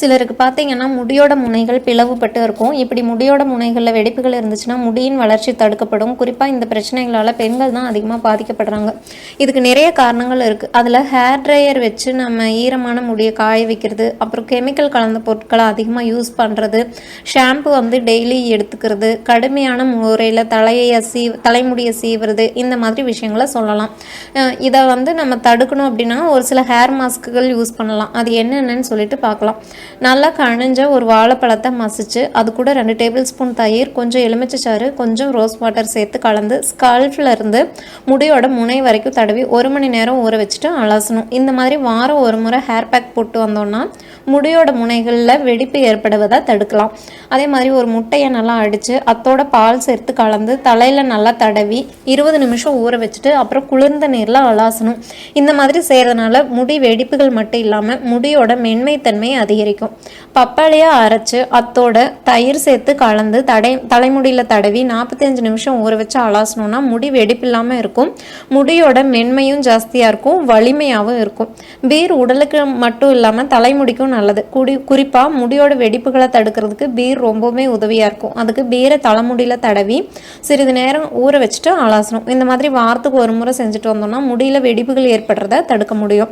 சிலருக்கு பார்த்தீங்கன்னா முடியோட முனைகள் பிளவுபட்டு இருக்கும். இப்படி முடியோட முனைகளில் வெடிப்புகள் இருந்துச்சுன்னா முடியின் வளர்ச்சி தடுக்கப்படும். குறிப்பாக இந்த பிரச்சனைகளால் பெண்கள் தான் அதிகமாக பாதிக்கப்படுறாங்க. இதுக்கு நிறைய காரணங்கள் இருக்குது அதில் ஹேர் ட்ரையர் வச்சு நம்ம ஈரமான முடியை காய வைக்கிறது அப்புறம் கெமிக்கல் கலந்த பொருட்களை அதிகமாக யூஸ் பண்ணுறது ஷாம்பு வந்து டெய்லி எடுத்துக்கிறது கடுமையான முறையில் தலையை சீ தலைமுடியை சீவுறது இந்த மாதிரி விஷயங்களை சொல்லலாம். இதை வந்து நம்ம தடுக்கணும் அப்படின்னா ஒரு சில ஹேர் மாஸ்க்குகள் யூஸ் பண்ணலாம். அது என்னென்னு சொல்லிட்டு பார்க்கலாம். நல்லா கழிஞ்ச ஒரு வாழைப்பழத்தை மசிச்சு அது கூட ரெண்டு டேபிள் ஸ்பூன் தயிர் கொஞ்சம் எலுமிச்சைச்சாறு கொஞ்சம் ரோஸ் வாட்டர் சேர்த்து கலந்து ஸ்கல்ஃப்லேருந்து முடியோட முனை வரைக்கும் தடவி ஒரு மணி நேரம் ஊற வச்சுட்டு அலசணும். இந்த மாதிரி வாரம் ஒரு முறை ஹேர் பேக் போட்டு வந்தோம்னா முடியோட முனைகளில் வெடிப்பு ஏற்படுவதை தடுக்கலாம். அதே மாதிரி ஒரு முட்டையை நல்லா அடித்து அத்தோட பால் சேர்த்து கலந்து தலையில் நல்லா தடவி இருபது நிமிஷம் ஊற வச்சுட்டு அப்புறம் குளிர்ந்த நீரில் அலாசணும். இந்த மாதிரி செய்கிறதுனால முடி வெடிப்புகள் மட்டும் இல்லாமல் முடியோட மென்மைத்தன்மை அதிகரிக்கும். பப்பாளியாக அரைச்சு அத்தோட தயிர் சேர்த்து கலந்து தடை தலைமுடியில் தடவி நாற்பத்தஞ்சு நிமிஷம் ஊற வச்சு அலாசணும்னா முடி வெடிப்பு இல்லாமல் இருக்கும். முடியோட மென்மையும் ஜாஸ்தியாக இருக்கும் வலிமையாகவும் இருக்கும். பீர் உடலுக்கு மட்டும் இல்லாமல் தலைமுடிக்கும் நல்லது. குடி குறிப்பாக முடியோட வெடிப்புகளை தடுக்கிறதுக்கு பீர் ரொம்பவுமே உதவியாக இருக்கும். அதுக்கு பீரை தலைமுடியில் தடவி சிறிது நேரம் ஊற வச்சுட்டு அலாசணும். இந்த மாதிரி வாரத்துக்கு ஒரு முறை செஞ்சுட்டு வந்தோம்னா முடியில் வெடிப்புகள் ஏற்படுறத தடுக்க முடியும்.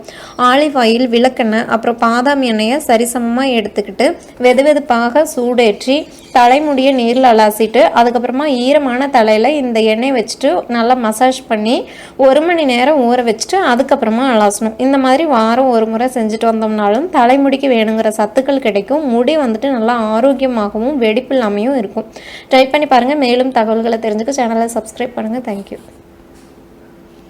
ஆலிவ் ஆயில் விளக்கெண்ணெய் அப்புறம் பாதாம் எண்ணெயை சரிசமமாக எடுத்துக்கிட்டு வெது வெதுப்பாக சூடேற்றி தலைமுடியை நீரில் அலாசிட்டு அதுக்கப்புறமா ஈரமான தலையில் இந்த எண்ணெய் வச்சுட்டு நல்லா மசாஜ் பண்ணி ஒரு மணி நேரம் ஊற வச்சுட்டு அதுக்கப்புறமா அலாசணும். இந்த மாதிரி வாரம் ஒரு முறை செஞ்சுட்டு வந்தோம்னாலும் தலைமுடிக்கு வேணுங்கிற சத்துக்கள் கிடைக்கும். முடி வந்துட்டு நல்லா ஆரோக்கியமாகவும் வெடிப்பு இல்லாமையும் இருக்கும். ட்ரை பண்ணி பாருங்கள் மேலும் தகவல்களை தெரிஞ்சுக்க சேனலை சப்ஸ்கிரைப் பண்ணுங்கள் தேங்க்யூ